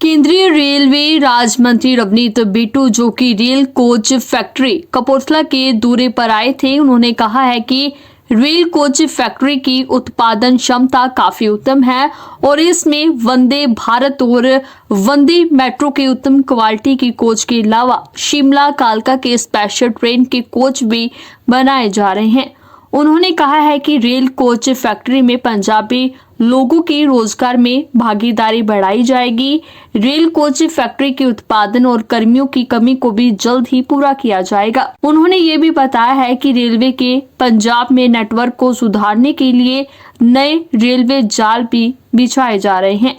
केंद्रीय रेलवे राज्य मंत्री रवनीत बिट्टू, जो कि रेल कोच फैक्ट्री कपूरथला के दौरे पर आए थे, उन्होंने कहा है कि रेल कोच फैक्ट्री की उत्पादन क्षमता काफ़ी उत्तम है और इसमें वंदे भारत और वंदे मेट्रो के उत्तम क्वालिटी की कोच के अलावा शिमला, कालका के स्पेशल ट्रेन के कोच भी बनाए जा रहे हैं। उन्होंने कहा है कि रेल कोच फैक्ट्री में पंजाबी लोगों के रोज़गार में भागीदारी बढ़ाई जाएगी। रेल कोच फैक्ट्री के उत्पादन और कर्मियों की कमी को भी जल्द ही पूरा किया जाएगा। उन्होंने ये भी बताया है कि रेलवे के पंजाब में नेटवर्क को सुधारने के लिए नए रेलवे जाल भी बिछाए जा रहे हैं।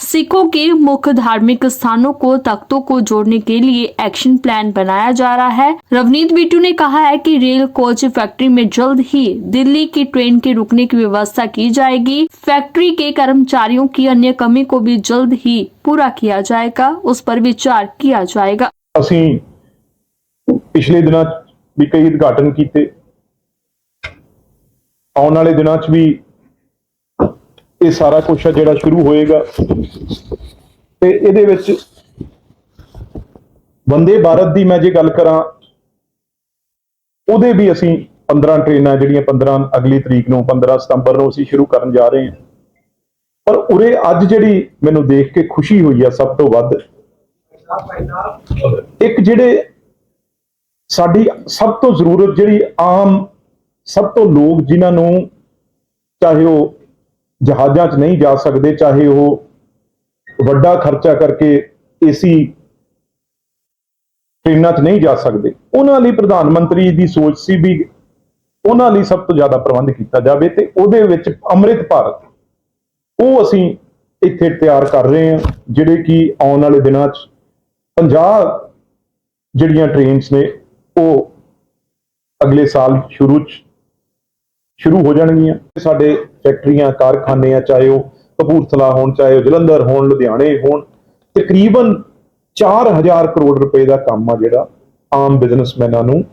सिखों के मुख्य धार्मिक स्थानों को तख्तों को जोड़ने के लिए एक्शन प्लान बनाया जा रहा है रवनीत बिट्टू ने कहा है कि रेल कोच फैक्ट्री में जल्द ही दिल्ली की ट्रेन के रुकने की व्यवस्था की जाएगी फैक्ट्री के कर्मचारियों की अन्य कमी को भी जल्द ही पूरा किया जाएगा उस पर विचार किया जाएगा ਅਸੀਂ ਪਿਛਲੇ ਦਿਨਾਂ 'ਚ ਵੀ ਕਈ ਉਦਘਾਟਨ ਕੀਤੇ ਆਉਣ ਵਾਲੇ ਦਿਨਾਂ 'ਚ ਵੀ ਇਹ ਸਾਰਾ ਕੁਝ ਜਿਹੜਾ ਸ਼ੁਰੂ ਹੋਏਗਾ। ਤੇ ਇਹਦੇ ਵਿੱਚ ਵੰਦੇ ਭਾਰਤ ਦੀ ਮੈਂ ਜੇ ਗੱਲ ਕਰਾਂ, ਉਹਦੇ ਵੀ ਅਸੀਂ 15 ਟ੍ਰੇਨਾਂ ਜਿਹੜੀਆਂ 15 ਅਗਲੀ ਤਰੀਕ ਨੂੰ 15 ਸਤੰਬਰ ਨੂੰ ਅਸੀਂ ਸ਼ੁਰੂ ਕਰਨ ਜਾ ਰਹੇ ਹਾਂ। ਪਰ ਉਰੇ ਅੱਜ ਜਿਹੜੀ ਮੈਨੂੰ ਦੇਖ ਕੇ ਖੁਸ਼ੀ ਹੋਈ ਆ ਸਭ ਤੋਂ ਵੱਧ, ਇੱਕ ਜਿਹੜੇ ਸਾਡੀ ਸਭ ਤੋਂ ਜ਼ਰੂਰਤ ਜਿਹੜੀ ਆਮ ਸਭ ਤੋਂ ਲੋਕ ਜਿਨ੍ਹਾਂ ਨੂੰ ਚਾਹੇ ਉਹ ਜਹਾਜ਼ਾਂ 'ਚ ਨਹੀਂ ਜਾ ਸਕਦੇ, ਚਾਹੇ ਉਹ ਵੱਡਾ ਖਰਚਾ ਕਰਕੇ ਏਸੀ ਟ੍ਰੇਨਾਂ 'ਚ ਨਹੀਂ ਜਾ ਸਕਦੇ। ਉਹਨਾਂ ਲਈ ਪ੍ਰਧਾਨ ਮੰਤਰੀ ਦੀ ਸੋਚ ਸੀ ਵੀ ਉਹਨਾਂ ਲਈ ਸਭ ਤੋਂ ਜ਼ਿਆਦਾ ਪ੍ਰਬੰਧ ਕੀਤਾ ਜਾਵੇ ਤੇ ਉਹਦੇ ਵਿੱਚ ਅੰਮ੍ਰਿਤ ਭਾਰਤ, ਉਹ ਅਸੀਂ ਇੱਥੇ ਤਿਆਰ ਕਰ ਰਹੇ ਹਾਂ, ਜਿਹੜੇ ਕਿ ਆਉਣ ਵਾਲੇ ਦਿਨਾਂ 'ਚ 50 ਜਿਹੜੀਆਂ ਟ੍ਰੇਨਸ ਨੇ, ਉਹ ਅਗਲੇ ਸਾਲ ਸ਼ੁਰੂ 'ਚ ਸ਼ੁਰੂ ਹੋ ਜਾਣਗੀਆਂ। ਸਾਡੇ ਫੈਕਟਰੀਆਂ ਕਾਰਖਾਨੇ ਆ ਚਾਹੇ ਉਹ ਕਪੂਰਥਲਾ ਹੋਣ, ਚਾਹੇ ਉਹ ਜਲੰਧਰ ਹੋਣ, ਲੁਧਿਆਣੇ ਹੋਣ, ਤਕਰੀਬਨ 4000 ਕਰੋੜ ਰੁਪਏ ਦਾ ਕੰਮ ਆ ਜਿਹੜਾ ਆਮ ਬਿਜ਼ਨਸਮੈਨਾਂ ਨੂੰ,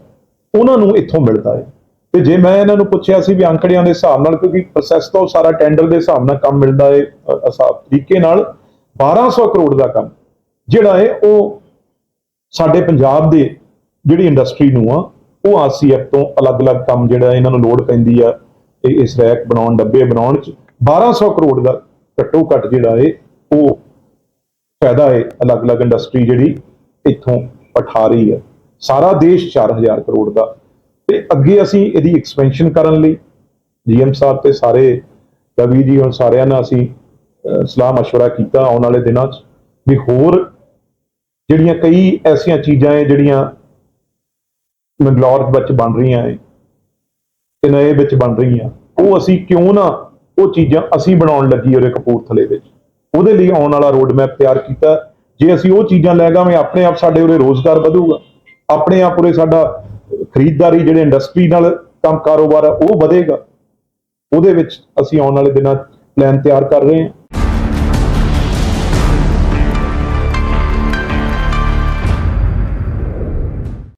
ਉਹਨਾਂ ਨੂੰ ਇੱਥੋਂ ਮਿਲਦਾ ਹੈ। ਤੇ ਜੇ ਮੈਂ ਇਹਨਾਂ ਨੂੰ ਪੁੱਛਿਆ ਸੀ ਵੀ ਅੰਕੜਿਆਂ ਦੇ ਹਿਸਾਬ ਨਾਲ, ਕਿਉਂਕਿ ਪ੍ਰੋਸੈਸ ਤੋਂ ਸਾਰਾ ਟੈਂਡਰ ਦੇ ਹਿਸਾਬ ਨਾਲ ਕੰਮ ਮਿਲਦਾ ਹੈ ਹਿਸਾਬ ਤਰੀਕੇ ਨਾਲ 1200 ਕਰੋੜ ਦਾ ਕੰਮ, ਜਿਹੜਾ ਹੈ ਉਹ ਸਾਡੇ ਪੰਜਾਬ ਦੇ ਜਿਹੜੀ ਇੰਡਸਟਰੀ ਨੂੰ ਆ ਉਹ ਆਰਸੀਐਫ ਤੋਂ ਅਲੱਗ-ਅਲੱਗ ਕੰਮ ਜਿਹੜਾ ਇਹਨਾਂ ਨੂੰ ਲੋੜ ਪੈਂਦੀ ਆ ਇਹ ਇਸ ਰੈਕ ਬਣਾਉਣ ਡੱਬੇ ਬਣਾਉਣ ਚ 1200 ਕਰੋੜ ਦਾ ਘੱਟੋ ਘੱਟ ਜਿਹੜਾ ਹੈ ਉਹ ਫਾਇਦਾ ਹੈ ਅਲੱਗ-ਅਲੱਗ ਇੰਡਸਟਰੀ ਜਿਹੜੀ ਇੱਥੋਂ ਉਠਾ ਰਹੀ ਹੈ ਸਾਰਾ ਦੇਸ਼ 4000 ਕਰੋੜ ਦਾ ਤੇ ਅੱਗੇ ਅਸੀਂ ਇਹਦੀ ਐਕਸਪੈਂਸ਼ਨ ਕਰਨ ਲਈ ਜੀਐਮ ਸਾਹਿਬ ਤੇ ਸਾਰੇ ਰਵੀ ਜੀ ਹੁਣ ਸਾਰਿਆਂ ਨਾਲ ਅਸੀਂ ਅਹ, ਸਲਾਹ مشورہ ਕੀਤਾ ਆਉਣ ਵਾਲੇ ਦਿਨਾਂ 'ਚ ਵੀ ਹੋਰ ਜਿਹੜੀਆਂ ਕਈ ਐਸੀਆਂ ਚੀਜ਼ਾਂ ਹੈ ਜਿਹੜੀਆਂ ਮੰਗਲੌਰ ਵਿੱਚ ਬਣ ਰਹੀਆਂ ਏ ਤੇ ਨਏ ਵਿੱਚ ਬਣ ਰਹੀਆਂ। ਉਹ ਅਸੀਂ ਕਿਉਂ ਨਾ ਉਹ ਚੀਜ਼ਾਂ ਅਸੀਂ ਬਣਾਉਣ ਲੱਗੀ ਉਹਦੇ ਕਪੂਰਥਲੇ ਵਿੱਚ। ਉਹਦੇ ਲਈ ਆਉਣ ਵਾਲਾ ਰੋਡ ਮੈਪ ਤਿਆਰ ਕੀਤਾ। ਜੇ ਅਸੀਂ ਉਹ ਚੀਜ਼ਾਂ ਲੈ ਗਾਵੇਂ, ਆਪਣੇ ਆਪ ਸਾਡੇ ਉਰੇ ਰੋਜ਼ਗਾਰ ਵਧੂਗਾ। ਆਪਣੇ ਆਪ ਉਰੇ ਸਾਡਾ ਖਰੀਦਦਾਰੀ ਜਿਹੜੇ ਇੰਡਸਟਰੀ ਨਾਲ ਕੰਮ ਕਾਰੋਬਾਰ ਆ, ਉਹ ਵਧੇਗਾ। ਉਹਦੇ ਵਿੱਚ ਅਸੀਂ ਆਉਣ ਵਾਲੇ ਦਿਨਾਂ ਪਲਾਨ ਤਿਆਰ ਕਰ ਰਹੇ ਹਾਂ।